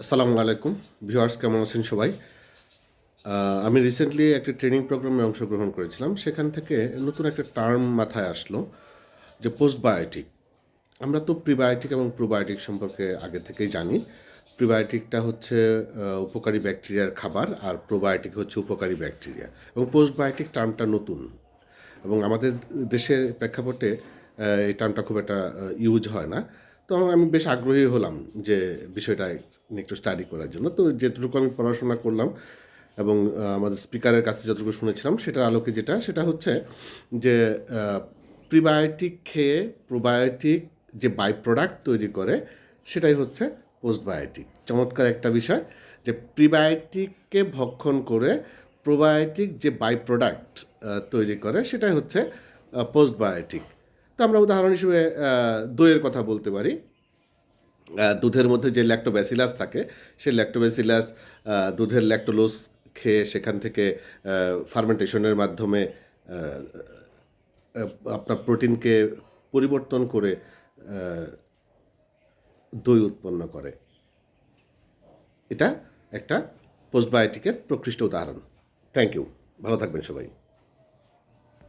আসসালামু আলাইকুম। ভিউয়ার্স, কেমন আছেন সবাই? আমি রিসেন্টলি একটি ট্রেনিং প্রোগ্রামে অংশগ্রহণ করেছিলাম। সেখান থেকে নতুন একটা টার্ম মাথায় আসলো যে পোস্টবায়োটিক আমরা তো প্রিবায়োটিক এবং প্রোবায়োটিক সম্পর্কে আগে থেকেই জানি। প্রিবায়োটিকটা হচ্ছে উপকারী ব্যাকটেরিয়ার খাবার আর প্রোবায়োটিক হচ্ছে উপকারী ব্যাকটেরিয়া এবং পোস্টবায়োটিক টার্মটা নতুন। এবং আমাদের দেশের প্রেক্ষাপটে এই টার্মটা খুব একটা ইউজ হয় না। তো আমি বেশ আগ্রহী হলাম যে বিষয়টা একটু স্টাডি করার জন্য। তো যেটুকু আমি পড়াশোনা করলাম এবং আমাদের স্পিকারের কাছে যতটুকু শুনেছিলাম, সেটার আলোকে যেটা, সেটা হচ্ছে যে প্রিবায়োটিক খেয়ে প্রোবায়োটিক যে বাই প্রোডাক্ট তৈরি করে, সেটাই হচ্ছে পোস্টবায়োটিক চমৎকার একটা বিষয় যে প্রিবায়োটিককে ভক্ষণ করে প্রোবায়োটিক যে বাই প্রোডাক্ট তৈরি করে, সেটাই হচ্ছে পোস্টবায়োটিক আমরা উদাহরণ হিসেবে দইয়ের কথা বলতে পারি। দুধের মধ্যে যে ল্যাক্টোব্যাসিলাস থাকে, সেই ল্যাক্টোব্যাসিলাস দুধের ল্যাক্টোলোস খেয়ে সেখান থেকে ফার্মেন্টেশনের মাধ্যমে আপনার প্রোটিনকে পরিবর্তন করে দই উৎপন্ন করে। এটা একটা পোস্টবায়োটিকের প্রকৃষ্ট উদাহরণ। থ্যাংক ইউ ভালো থাকবেন সবাই।